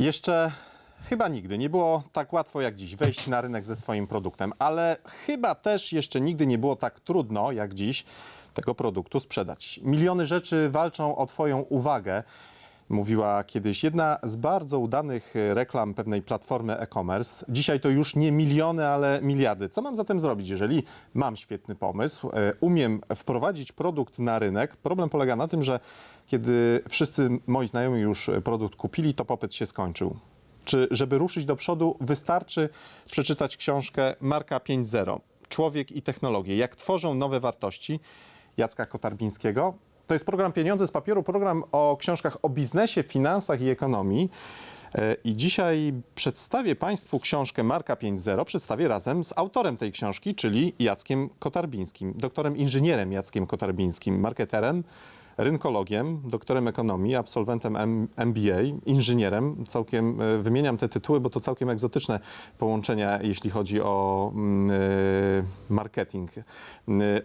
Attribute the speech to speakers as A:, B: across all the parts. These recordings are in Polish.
A: Jeszcze chyba nigdy nie było tak łatwo jak dziś wejść na rynek ze swoim produktem, ale chyba też jeszcze nigdy nie było tak trudno jak dziś tego produktu sprzedać. Miliony rzeczy walczą o Twoją uwagę. Mówiła kiedyś jedna z bardzo udanych reklam pewnej platformy e-commerce. Dzisiaj to już nie miliony, ale miliardy. Co mam zatem zrobić, jeżeli mam świetny pomysł, e, umiem wprowadzić produkt na rynek? Problem polega na tym, że kiedy wszyscy moi znajomi już produkt kupili, to popyt się skończył. Czy żeby ruszyć do przodu, wystarczy przeczytać książkę Marka 5.0 Człowiek i technologie. Jak tworzą nowe wartości Jacka Kotarbińskiego. To jest program Pieniądze z papieru, program o książkach o biznesie, finansach i ekonomii. E, I dzisiaj przedstawię Państwu książkę Marka 5.0. Przedstawię razem z autorem tej książki, czyli Jackiem Kotarbińskim, doktorem inżynierem Jackiem Kotarbińskim, marketerem, rynkologiem, doktorem ekonomii, absolwentem MBA, inżynierem. Całkiem e, wymieniam te tytuły, bo to całkiem egzotyczne połączenia, jeśli chodzi o mm, e, marketing. E,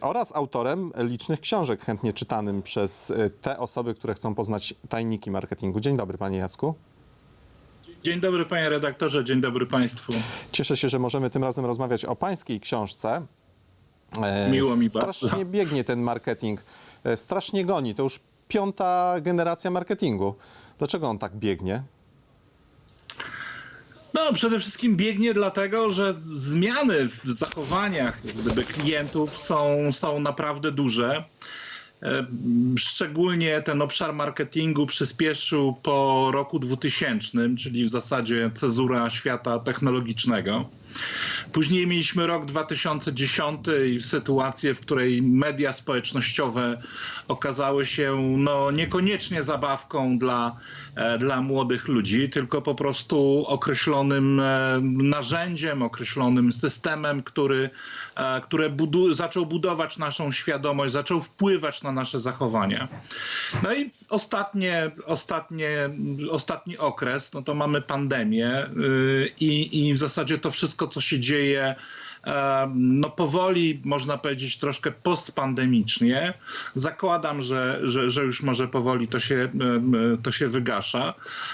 A: Oraz autorem licznych książek chętnie czytanym przez e, te osoby, które chcą poznać tajniki marketingu. Dzień dobry, panie Jacku.
B: Dzień dobry panie redaktorze, dzień dobry państwu.
A: Cieszę się, że możemy tym razem rozmawiać o pańskiej książce.
B: Miło mi bardzo.
A: Strasznie biegnie ten marketing, strasznie goni. To już piąta generacja marketingu. Dlaczego on tak biegnie?
B: No, przede wszystkim biegnie dlatego, że zmiany w zachowaniach gdyby, klientów są, są naprawdę duże. E, Szczególnie ten obszar marketingu przyspieszył po roku 2000, czyli w zasadzie cezura świata technologicznego. Później mieliśmy rok 2010 i sytuację, w której media społecznościowe okazały się no, niekoniecznie zabawką dla, e, dla młodych ludzi, tylko po prostu określonym e, narzędziem, określonym systemem, który, e, które budu- zaczął budować naszą świadomość, zaczął wpływać na nasze zachowania. No i ostatnie, ostatnie, ostatni okres, no to mamy pandemię yy, i, i w zasadzie to wszystko, co się dzieje, no powoli, można powiedzieć, troszkę postpandemicznie. Zakładam, że, że, że już może powoli to się, to się wygasza.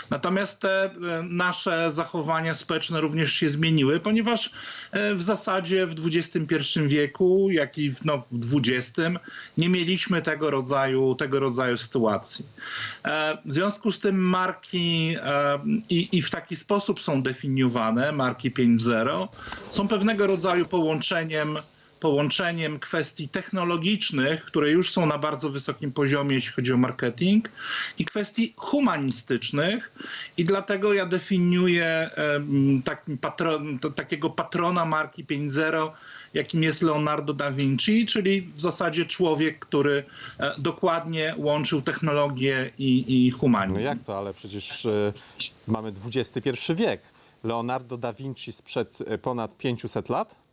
B: Natomiast te e, nasze zachowania społeczne również się zmieniły, ponieważ e, w zasadzie w XXI wieku, jak i w, no, w XX, nie mieliśmy tego rodzaju, tego rodzaju sytuacji. E, W związku z tym marki i, i w taki sposób są definiowane, marki 5.0, są pewnego rodzaju połączeniem połączeniem kwestii technologicznych, które już są na bardzo wysokim poziomie, jeśli chodzi o marketing, i kwestii humanistycznych. I dlatego ja definiuję takim patron, takiego patrona marki 5.0, jakim jest Leonardo da Vinci, czyli w zasadzie człowiek, który e, dokładnie łączył technologię i, i humanizm.
A: No jak to, ale przecież e, mamy XXI wiek. Leonardo da Vinci sprzed e, ponad 500 lat?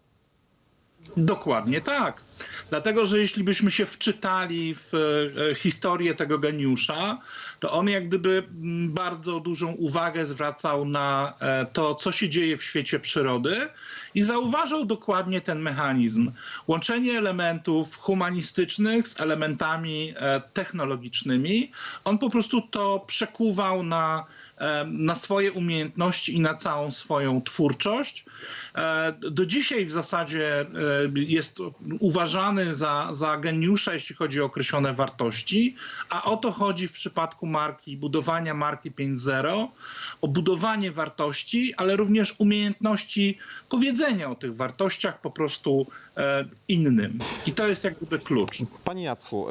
B: Dokładnie tak. Dlatego, że jeśli byśmy się wczytali w e, historię tego geniusza, to on jak gdyby mm, bardzo dużą uwagę zwracał na e, to, co się dzieje w świecie przyrody i zauważał dokładnie ten mechanizm. Łączenie elementów humanistycznych z elementami e, technologicznymi. On po prostu to przekuwał na na swoje umiejętności i na całą swoją twórczość. E, Do dzisiaj w zasadzie e, jest uważany za, za geniusza, jeśli chodzi o określone wartości, a o to chodzi w przypadku marki, budowania marki 5.0, o budowanie wartości, ale również umiejętności powiedzenia o tych wartościach po prostu e, innym. I to jest jak gdyby klucz.
A: Panie Jacku,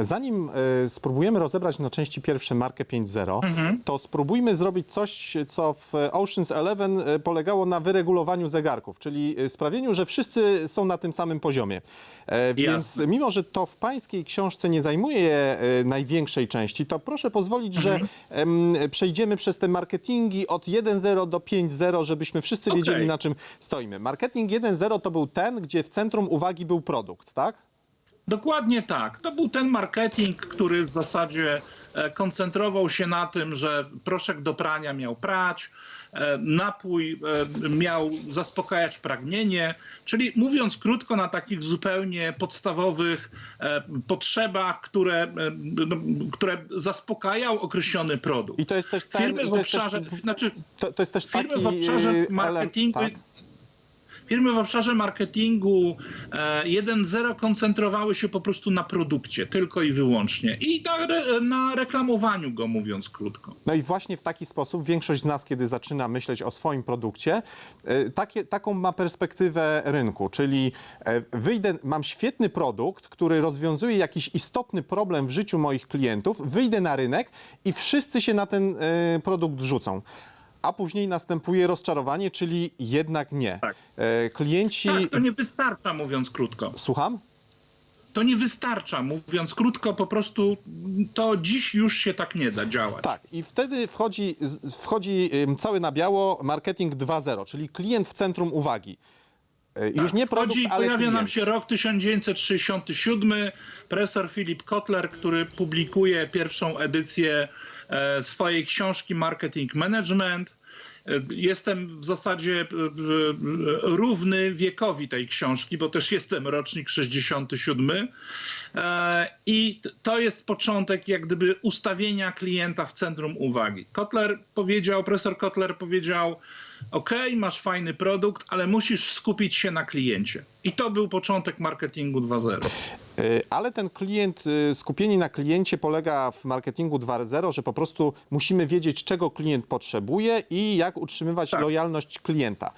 A: zanim spróbujemy rozebrać na części pierwsze markę 5.0, to spróbujmy zrobić coś, co w Ocean's Eleven polegało na wyregulowaniu zegarków, czyli y, sprawieniu, że wszyscy są na tym samym poziomie. E, więc
B: Jasne.
A: mimo, że to w pańskiej książce nie zajmuje y, największej części, to proszę pozwolić, że em, przejdziemy przez te marketingi od 1.0 do 5.0, żebyśmy wszyscy wiedzieli, na czym stoimy. Marketing 1.0 to był ten, gdzie w centrum uwagi był produkt, tak?
B: Dokładnie tak. To był ten marketing, który w zasadzie e, koncentrował się na tym, że proszek do prania miał prać, e, napój e, miał zaspokajać pragnienie, czyli mówiąc krótko, na takich zupełnie podstawowych e, potrzebach, które, e, które zaspokajał określony produkt.
A: I to jest też ten,
B: Firmy w
A: to jest też,
B: obszarze, znaczy
A: to, to jest też
B: firmy w obszarze marketingu,
A: tak.
B: Firmy w obszarze marketingu e, 1.0 koncentrowały się po prostu na produkcie, tylko i wyłącznie. I na, re, na reklamowaniu go, mówiąc krótko.
A: No i właśnie w taki sposób większość z nas, kiedy zaczyna myśleć o swoim produkcie, e, takie, taką ma perspektywę rynku, czyli e, wyjdę, mam świetny produkt, który rozwiązuje jakiś istotny problem w życiu moich klientów, wyjdę na rynek i wszyscy się na ten e, produkt rzucą. A później następuje rozczarowanie, czyli jednak nie.
B: Tak.
A: E, Klienci.
B: Tak, to nie wystarcza, mówiąc krótko.
A: Słucham?
B: To nie wystarcza, mówiąc krótko, po prostu to dziś już się tak nie da działać.
A: Tak, i wtedy wchodzi, wchodzi ym, cały na biało marketing 2.0, czyli klient w centrum uwagi. Y, Już nie produkt,
B: Wchodzi,
A: ale
B: pojawia
A: klient.
B: nam się rok 1967, profesor Philip Kotler, który publikuje pierwszą edycję e, swojej książki Marketing Management. E, Jestem w zasadzie e, e, równy wiekowi tej książki, bo też jestem rocznik 67. E, I to jest początek jak gdyby ustawienia klienta w centrum uwagi. Kotler powiedział, profesor Kotler powiedział, OK, masz fajny produkt, ale musisz skupić się na kliencie. I to był początek marketingu 2.0.
A: Y, Ale ten klient, y, skupienie na kliencie polega w marketingu 2.0, że po prostu musimy wiedzieć, czego klient potrzebuje i jak utrzymywać
B: Tak.
A: lojalność klienta.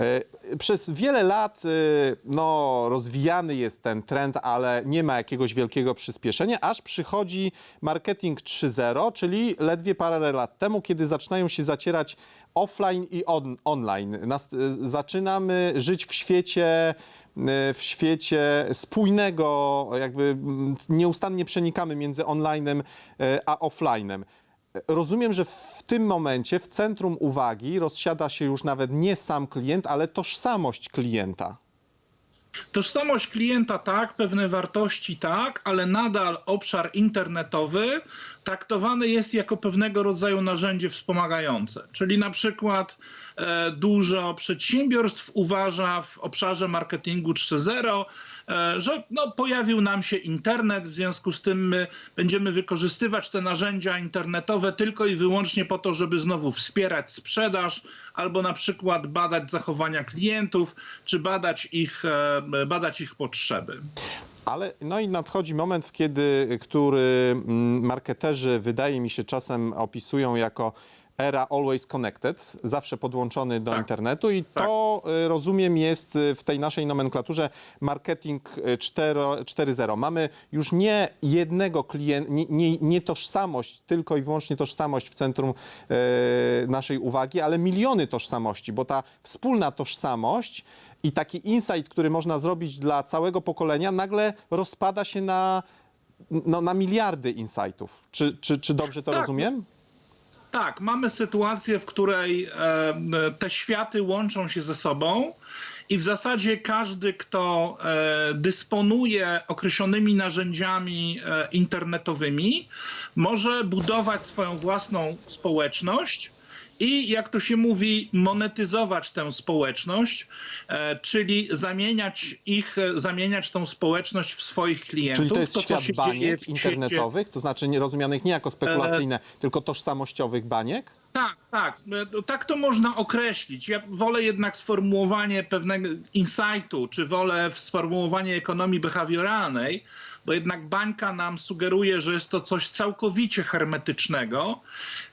A: Y, Przez wiele lat y, no, rozwijany jest ten trend, ale nie ma jakiegoś wielkiego przyspieszenia, aż przychodzi marketing 3.0, czyli ledwie parę lat temu, kiedy zaczynają się zacierać offline i on, online. Nas, y, zaczynamy żyć w świecie w świecie spójnego, jakby nieustannie przenikamy między onlinem a offlinem. Rozumiem, że w tym momencie w centrum uwagi rozsiada się już nawet nie sam klient, ale tożsamość klienta.
B: Tożsamość klienta tak, pewne wartości tak, ale nadal obszar internetowy traktowany jest jako pewnego rodzaju narzędzie wspomagające. Czyli na przykład e, dużo przedsiębiorstw uważa w obszarze marketingu 3.0, e, że no, pojawił nam się internet, w związku z tym my będziemy wykorzystywać te narzędzia internetowe tylko i wyłącznie po to, żeby znowu wspierać sprzedaż albo na przykład badać zachowania klientów, czy badać ich, e, badać ich potrzeby.
A: Ale no i nadchodzi moment, kiedy, który mm, marketerzy wydaje mi się czasem opisują jako era always connected, zawsze podłączony do
B: Tak.
A: internetu i to y, rozumiem jest y, w tej naszej nomenklaturze marketing y, 4 4.0. Mamy już nie jednego klienta, nie, nie, nie tożsamość, tylko i wyłącznie tożsamość w centrum y, naszej uwagi, ale miliony tożsamości, bo ta wspólna tożsamość i taki insight, który można zrobić dla całego pokolenia, nagle rozpada się na, no, na miliardy insightów. Czy, czy, czy dobrze to
B: Tak.
A: rozumiem?
B: Tak, mamy sytuację, w której e, te światy łączą się ze sobą i w zasadzie każdy, kto e, dysponuje określonymi narzędziami e, internetowymi, może budować swoją własną społeczność. I jak to się mówi, monetyzować tę społeczność, e, czyli zamieniać ich, e, zamieniać tą społeczność w swoich klientów.
A: Czyli to jest
B: co
A: świat baniek internetowych, to znaczy nie rozumianych nie jako spekulacyjne, tylko tożsamościowych baniek?
B: Tak, tak. E, Tak to można określić. Ja wolę jednak sformułowanie pewnego insightu, czy wolę sformułowanie ekonomii behawioralnej, bo jednak bańka nam sugeruje, że jest to coś całkowicie hermetycznego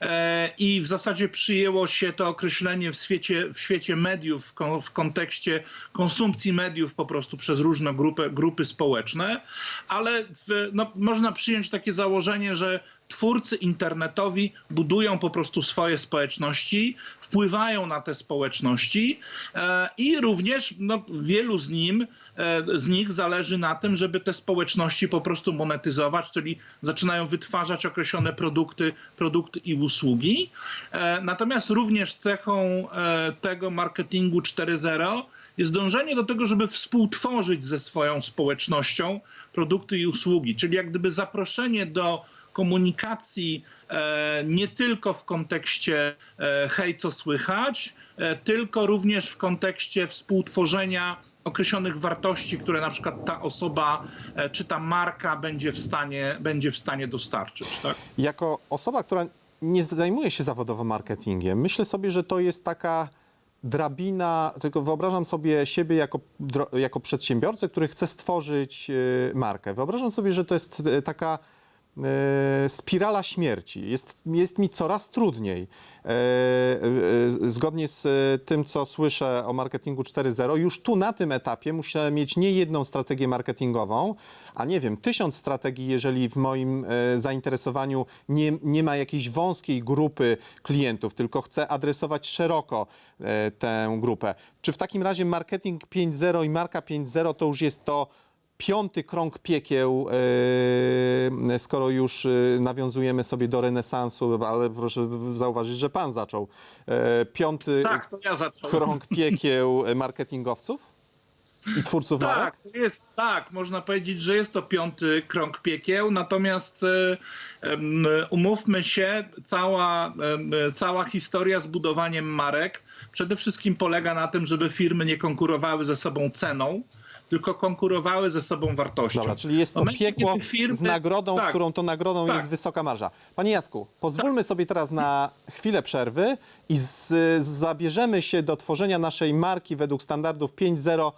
B: e, i w zasadzie przyjęło się to określenie w świecie, w świecie mediów, w, kon, w kontekście konsumpcji mediów po prostu przez różne grupy, grupy społeczne, ale w, no, można przyjąć takie założenie, że twórcy internetowi budują po prostu swoje społeczności, wpływają na te społeczności e, i również no, wielu z, nim, e, z nich zależy na tym, żeby te społeczności po prostu monetyzować, czyli zaczynają wytwarzać określone produkty, produkty i usługi. E, natomiast również cechą tego marketingu 4.0 jest dążenie do tego, żeby współtworzyć ze swoją społecznością produkty i usługi, czyli jak gdyby zaproszenie do komunikacji e, nie tylko w kontekście e, hej, co słychać, e, tylko również w kontekście współtworzenia określonych wartości, które na przykład ta osoba czy ta marka będzie w stanie, będzie w stanie dostarczyć. Tak?
A: Jako osoba, która nie zajmuje się zawodowo marketingiem, myślę sobie, że to jest taka drabina, tylko wyobrażam sobie siebie jako, jako przedsiębiorcę, który chce stworzyć e, markę. Wyobrażam sobie, że to jest e, taka spirala śmierci. Jest, jest mi coraz trudniej. E, e, zgodnie z e, tym, co słyszę o marketingu 4.0, już tu na tym etapie muszę mieć nie jedną strategię marketingową, a nie wiem, tysiąc strategii, jeżeli w moim e, zainteresowaniu nie, nie ma jakiejś wąskiej grupy klientów, tylko chcę adresować szeroko e, tę grupę. Czy w takim razie marketing 5.0 i marka 5.0 to już jest to piąty krąg piekieł, e, skoro już e, nawiązujemy sobie do renesansu, ale proszę zauważyć, że pan zaczął. E, Piąty
B: Tak, ja
A: krąg piekieł marketingowców i twórców marek?
B: Tak, to jest tak, można powiedzieć, że jest to piąty krąg piekieł, natomiast umówmy się, cała, cała historia z budowaniem marek przede wszystkim polega na tym, żeby firmy nie konkurowały ze sobą ceną, tylko konkurowały ze sobą wartością.
A: Dobra, czyli jest to piekło
B: firmy-
A: z nagrodą,
B: tak,
A: którą to nagrodą
B: Tak.
A: jest wysoka marża. Panie Jacku, pozwólmy sobie teraz na chwilę przerwy i z, zabierzemy się do tworzenia naszej marki według standardów 5.0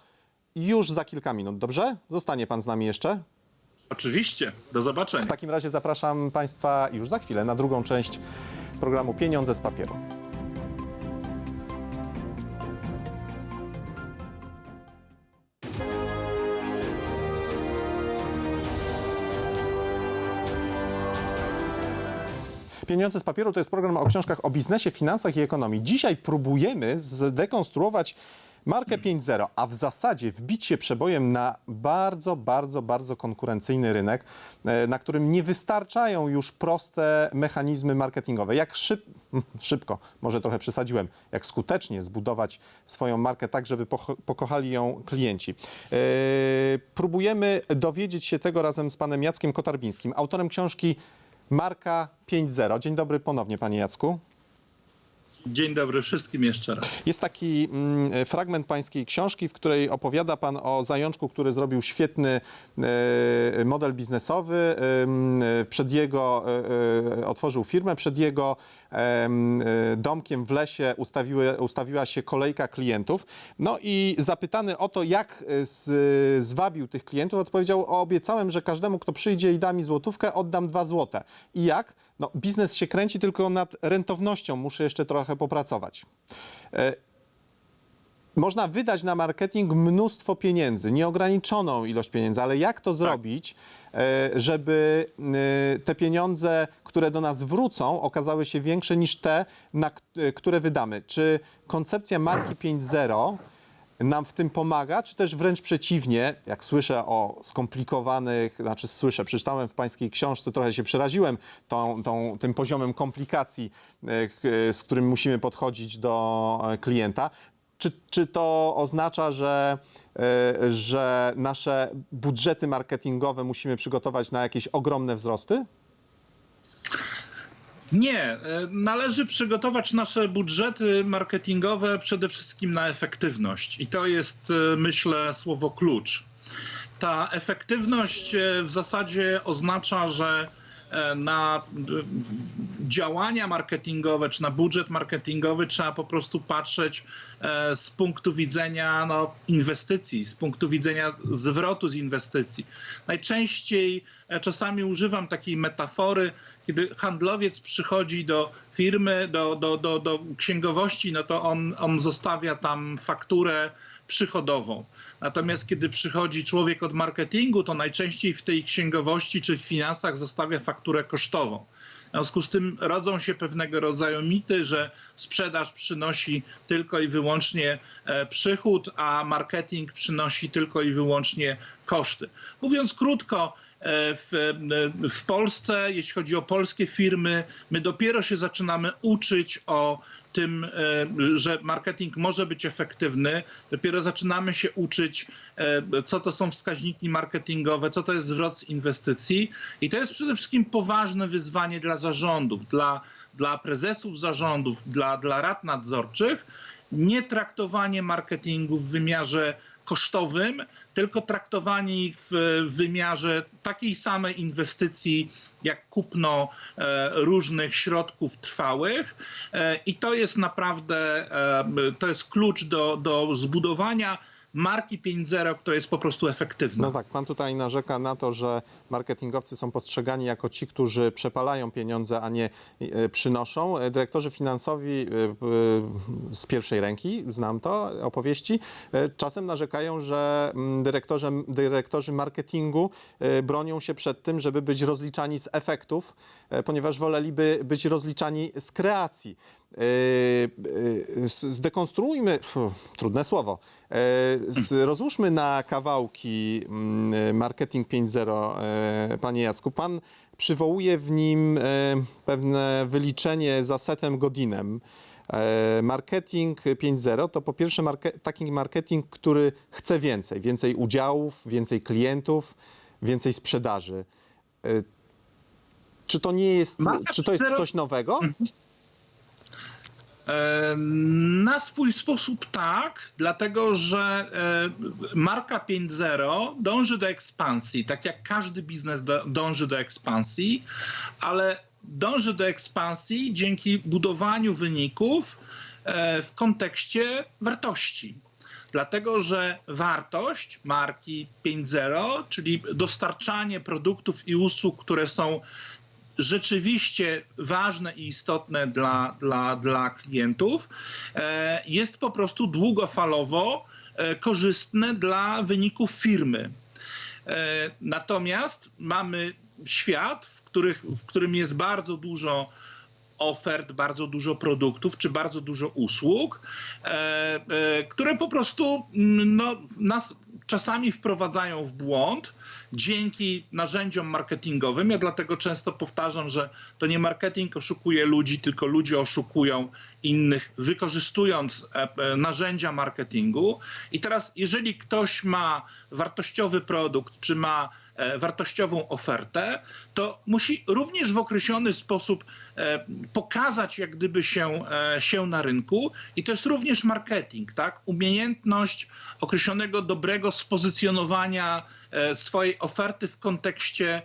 A: już za kilka minut, dobrze? Zostanie pan z nami jeszcze?
B: Oczywiście, do zobaczenia.
A: W takim razie zapraszam państwa już za chwilę na drugą część programu Pieniądze z papieru. Pieniądze z papieru to jest program o książkach o biznesie, finansach i ekonomii. Dzisiaj próbujemy zdekonstruować markę 5.0, a w zasadzie wbić się przebojem na bardzo, bardzo, bardzo konkurencyjny rynek, e, na którym nie wystarczają już proste mechanizmy marketingowe. Jak szyb, szybko, może trochę przesadziłem, jak skutecznie zbudować swoją markę tak, żeby pokochali ją klienci. E, Próbujemy dowiedzieć się tego razem z panem Jackiem Kotarbińskim, autorem książki Marka 5.0. Dzień dobry ponownie, panie Jacku.
B: Dzień dobry wszystkim jeszcze raz.
A: Jest taki mm, fragment pańskiej książki, w której opowiada pan o zajączku, który zrobił świetny e, model biznesowy. E, przed jego, e, e, otworzył firmę, przed jego em, e, domkiem w lesie ustawiły, ustawiła się kolejka klientów. No i zapytany o to, jak e, z, zwabił tych klientów, odpowiedział, obiecałem, że każdemu, kto przyjdzie i da mi złotówkę, oddam dwa złote. I jak? No, biznes się kręci, tylko nad rentownością muszę jeszcze trochę popracować. E, Można wydać na marketing mnóstwo pieniędzy, nieograniczoną ilość pieniędzy, ale jak to zrobić, e, żeby te pieniądze, które do nas wrócą, okazały się większe niż te, które wydamy? Czy koncepcja marki 5.0 nam w tym pomaga, czy też wręcz przeciwnie, jak słyszę o skomplikowanych, znaczy słyszę, przeczytałem w pańskiej książce, trochę się przeraziłem tą, tą, tym poziomem komplikacji, e, z którym musimy podchodzić do e, klienta. Czy, czy to oznacza, że, e, że nasze budżety marketingowe musimy przygotować na jakieś ogromne wzrosty?
B: Nie, e, należy przygotować nasze budżety marketingowe przede wszystkim na efektywność. I to jest, e, myślę, słowo klucz. Ta efektywność e, w zasadzie oznacza, że na działania marketingowe czy na budżet marketingowy trzeba po prostu patrzeć z punktu widzenia no, inwestycji, z punktu widzenia zwrotu z inwestycji. Najczęściej czasami używam takiej metafory, kiedy handlowiec przychodzi do firmy, do, do, do, do księgowości, no to on, on zostawia tam fakturę przychodową. Natomiast kiedy przychodzi człowiek od marketingu, to najczęściej w tej księgowości czy w finansach zostawia fakturę kosztową. W związku z tym rodzą się pewnego rodzaju mity, że sprzedaż przynosi tylko i wyłącznie e, przychód, a marketing przynosi tylko i wyłącznie koszty. Mówiąc krótko, w, w Polsce, jeśli chodzi o polskie firmy, my dopiero się zaczynamy uczyć o tym, e, że marketing może być efektywny. Dopiero zaczynamy się uczyć, e, co to są wskaźniki marketingowe, co to jest zwrot z inwestycji. I to jest przede wszystkim poważne wyzwanie dla zarządów, dla, dla prezesów zarządów, dla, dla rad nadzorczych. Nie traktowanie marketingu w wymiarze kosztowym, tylko traktowanie ich w wymiarze takiej samej inwestycji, jak kupno e, różnych środków trwałych. E, I to jest naprawdę, e, to jest klucz do, do zbudowania marki 5.0, która jest po prostu efektywna.
A: No tak, pan tutaj narzeka na to, że marketingowcy są postrzegani jako ci, którzy przepalają pieniądze, a nie e, przynoszą. E, Dyrektorzy finansowi e, z pierwszej ręki, znam to, opowieści, czasem narzekają, że mm, dyrektorzy, dyrektorzy marketingu bronią się przed tym, żeby być rozliczani z efektów, ponieważ woleliby być rozliczani z kreacji. E, z- Zdekonstruujmy, trudne słowo, z, rozłóżmy na kawałki mm, marketing 5.0, e, panie Jacku. Pan przywołuje w nim pewne wyliczenie za setem Godinem. E, Marketing 5.0 to po pierwsze marke- taki marketing, który chce więcej. Więcej udziałów, więcej klientów, więcej sprzedaży. Czy to nie jest, czy to jest
B: 5.0
A: coś nowego?
B: Na swój sposób tak, dlatego że marka 5.0 dąży do ekspansji, tak jak każdy biznes dąży do ekspansji, ale dąży do ekspansji dzięki budowaniu wyników e, w kontekście wartości. Dlatego, że wartość marki 5.0, czyli dostarczanie produktów i usług, które są rzeczywiście ważne i istotne dla, dla, dla klientów, e, jest po prostu długofalowo e, korzystne dla wyników firmy. E, Natomiast mamy świat, w, których, w którym jest bardzo dużo ofert, bardzo dużo produktów czy bardzo dużo usług, które po prostu mm, no, nas czasami wprowadzają w błąd dzięki narzędziom marketingowym. Ja dlatego często powtarzam, że to nie marketing oszukuje ludzi, tylko ludzie oszukują innych, wykorzystując e, e, narzędzia marketingu. I teraz, jeżeli ktoś ma wartościowy produkt, czy ma wartościową ofertę, to musi również w określony sposób e, pokazać jak gdyby się, e, się na rynku i to jest również marketing, tak? Umiejętność określonego dobrego spozycjonowania e, swojej oferty w kontekście, e,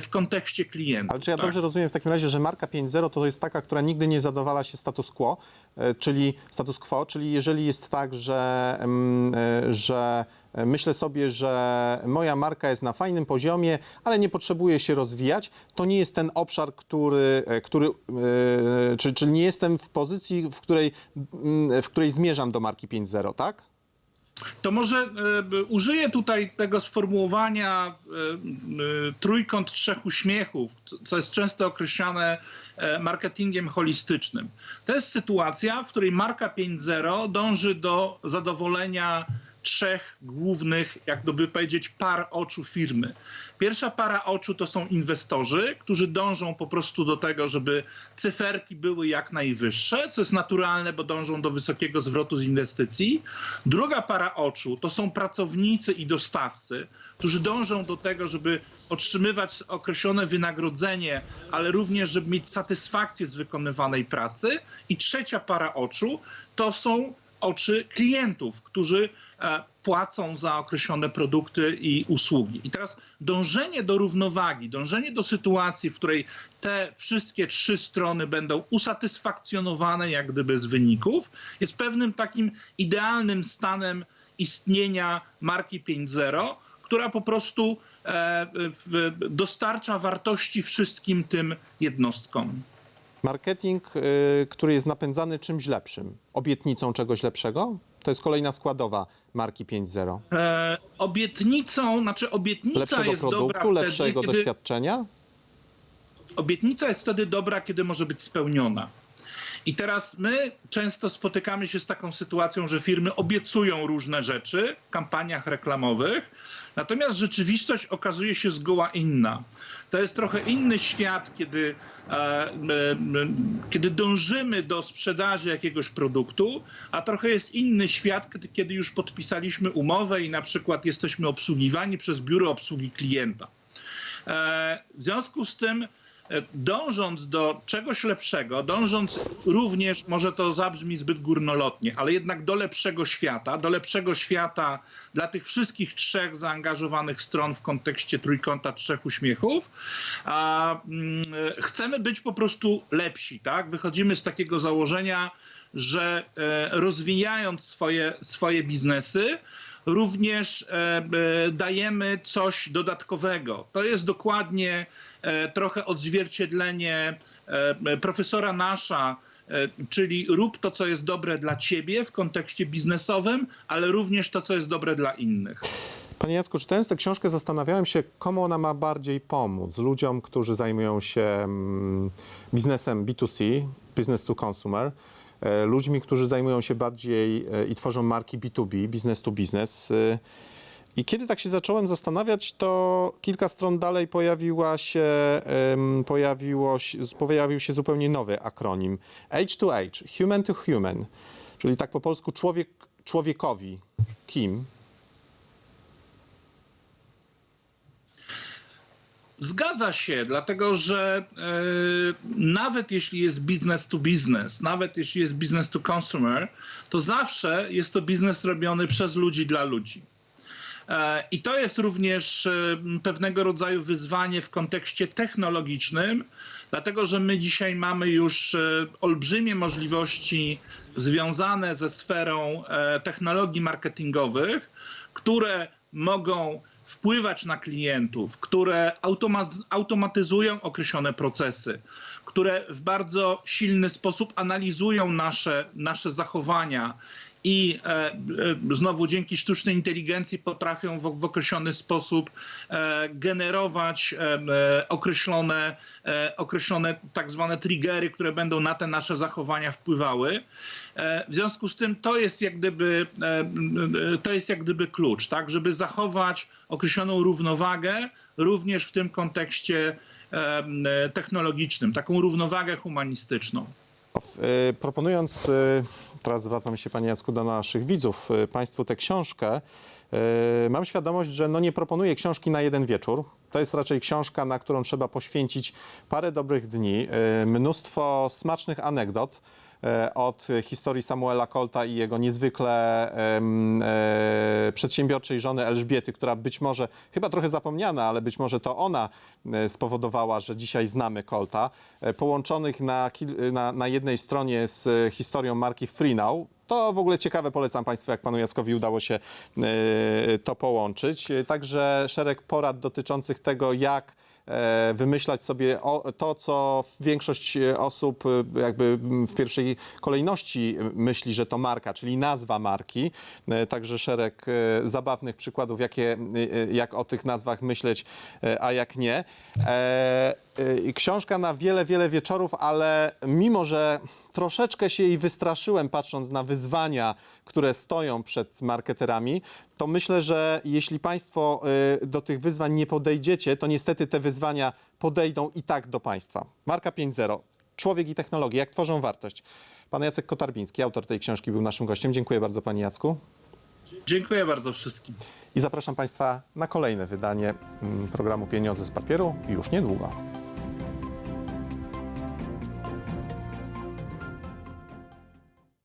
B: w kontekście klienta.
A: Ale czy ja
B: tak?
A: dobrze rozumiem w takim razie, że marka 5.0 to jest taka, która nigdy nie zadowala się status quo, e, czyli status quo, czyli jeżeli jest tak, że, mm, e, że e, myślę sobie, że moja marka jest na fajnym poziomie, ale nie potrzebuje się rozwijać, to nie jest ten obszar, który, e, który e, czyli, czyli nie jestem w pozycji, w której, mm, w której zmierzam do marki 5.0, tak?
B: To może b- użyję tutaj tego sformułowania e, e, trójkąt trzech uśmiechów, co- jest często określane marketingiem holistycznym. To jest sytuacja, w której marka 5.0 dąży do zadowolenia trzech głównych, jak to by powiedzieć, par oczu firmy. Pierwsza para oczu to są inwestorzy, którzy dążą po prostu do tego, żeby cyferki były jak najwyższe, co jest naturalne, bo dążą do wysokiego zwrotu z inwestycji. Druga para oczu to są pracownicy i dostawcy, którzy dążą do tego, żeby otrzymywać określone wynagrodzenie, ale również, żeby mieć satysfakcję z wykonywanej pracy. I trzecia para oczu to są oczy klientów, którzy e, płacą za określone produkty i usługi. I teraz dążenie do równowagi, dążenie do sytuacji, w której te wszystkie trzy strony będą usatysfakcjonowane jak gdyby z wyników, jest pewnym takim idealnym stanem istnienia marki 5.0, która po prostu e, dostarcza wartości wszystkim tym jednostkom.
A: Marketing, y, który jest napędzany czymś lepszym, obietnicą czegoś lepszego, to jest kolejna składowa marki 5.0.
B: E, obietnicą, znaczy obietnica
A: lepszego
B: jest dobra
A: produktu,
B: wtedy,
A: lepszego
B: kiedy,
A: doświadczenia.
B: Obietnica jest wtedy dobra, kiedy może być spełniona. I teraz my często spotykamy się z taką sytuacją, że firmy obiecują różne rzeczy w kampaniach reklamowych, natomiast rzeczywistość okazuje się zgoła inna. To jest trochę inny świat, kiedy, e, e, kiedy dążymy do sprzedaży jakiegoś produktu, a trochę jest inny świat, kiedy, kiedy już podpisaliśmy umowę i na przykład jesteśmy obsługiwani przez biuro obsługi klienta. E, W związku z tym, dążąc do czegoś lepszego, dążąc również, może to zabrzmi zbyt górnolotnie, ale jednak do lepszego świata, do lepszego świata dla tych wszystkich trzech zaangażowanych stron w kontekście trójkąta trzech uśmiechów, a, mm, e, chcemy być po prostu lepsi, tak? Wychodzimy z takiego założenia, że e, rozwijając swoje, swoje biznesy, również e, e, dajemy coś dodatkowego. To jest dokładnie e, trochę odzwierciedlenie e, profesora Nasza, e, czyli rób to, co jest dobre dla ciebie w kontekście biznesowym, ale również to, co jest dobre dla innych.
A: Panie Jacku, czytając tę książkę zastanawiałem się, komu ona ma bardziej pomóc. Ludziom, którzy zajmują się mm, biznesem B2C, business to consumer, e, ludźmi, którzy zajmują się bardziej e, i tworzą marki B2B, business to business. I kiedy tak się zacząłem zastanawiać, to kilka stron dalej pojawiła się, pojawiło, pojawił się zupełnie nowy akronim. Age to age, human to human, czyli tak po polsku człowiek człowiekowi. Kim?
B: Zgadza się, dlatego że e, nawet jeśli jest business to business, nawet jeśli jest business to consumer, to zawsze jest to biznes robiony przez ludzi dla ludzi. E, I to jest również e, pewnego rodzaju wyzwanie w kontekście technologicznym, dlatego że my dzisiaj mamy już e, olbrzymie możliwości związane ze sferą technologii marketingowych, które mogą wpływać na klientów, które automa- automatyzują określone procesy, które w bardzo silny sposób analizują nasze, nasze zachowania i e, e, znowu dzięki sztucznej inteligencji potrafią w, w określony sposób e, generować określone, określone tak zwane triggery, które będą na te nasze zachowania wpływały. W związku z tym to jest jak gdyby, to jest jak gdyby klucz, tak, żeby zachować określoną równowagę również w tym kontekście technologicznym, taką równowagę humanistyczną.
A: Proponując, teraz zwracam się Panie Jacku do naszych widzów, y, Państwu tę książkę, y, mam świadomość, że no nie proponuję książki na jeden wieczór. To jest raczej książka, na którą trzeba poświęcić parę dobrych dni, y, mnóstwo smacznych anegdot od historii Samuela Colta i jego niezwykle e, przedsiębiorczej żony Elżbiety, która być może, chyba trochę zapomniana, ale być może to ona e, spowodowała, że dzisiaj znamy Colta, e, połączonych na, na, na jednej stronie z e, historią marki Freenow. To w ogóle ciekawe, polecam Państwu, jak Panu Jackowi udało się e, to połączyć. E, Także szereg porad dotyczących tego, jak e, wymyślać sobie to, co większość e, osób e, jakby w pierwszej kolejności e, myśli, że to marka, czyli nazwa marki. E, Także szereg e, zabawnych przykładów, jakie, e, e, jak o tych nazwach myśleć, e, a jak nie. E, e, Książka na wiele, wiele wieczorów, ale mimo, że troszeczkę się jej wystraszyłem, patrząc na wyzwania, które stoją przed marketerami, to myślę, że jeśli Państwo y, do tych wyzwań nie podejdziecie, to niestety te wyzwania podejdą i tak do Państwa. Marka 5.0. Człowiek i technologia, jak tworzą wartość. Pan Jacek Kotarbiński, autor tej książki, był naszym gościem. Dziękuję bardzo, Panie Jacku.
B: Dziękuję bardzo wszystkim.
A: I zapraszam Państwa na kolejne wydanie mm, programu Pieniądze z papieru już niedługo.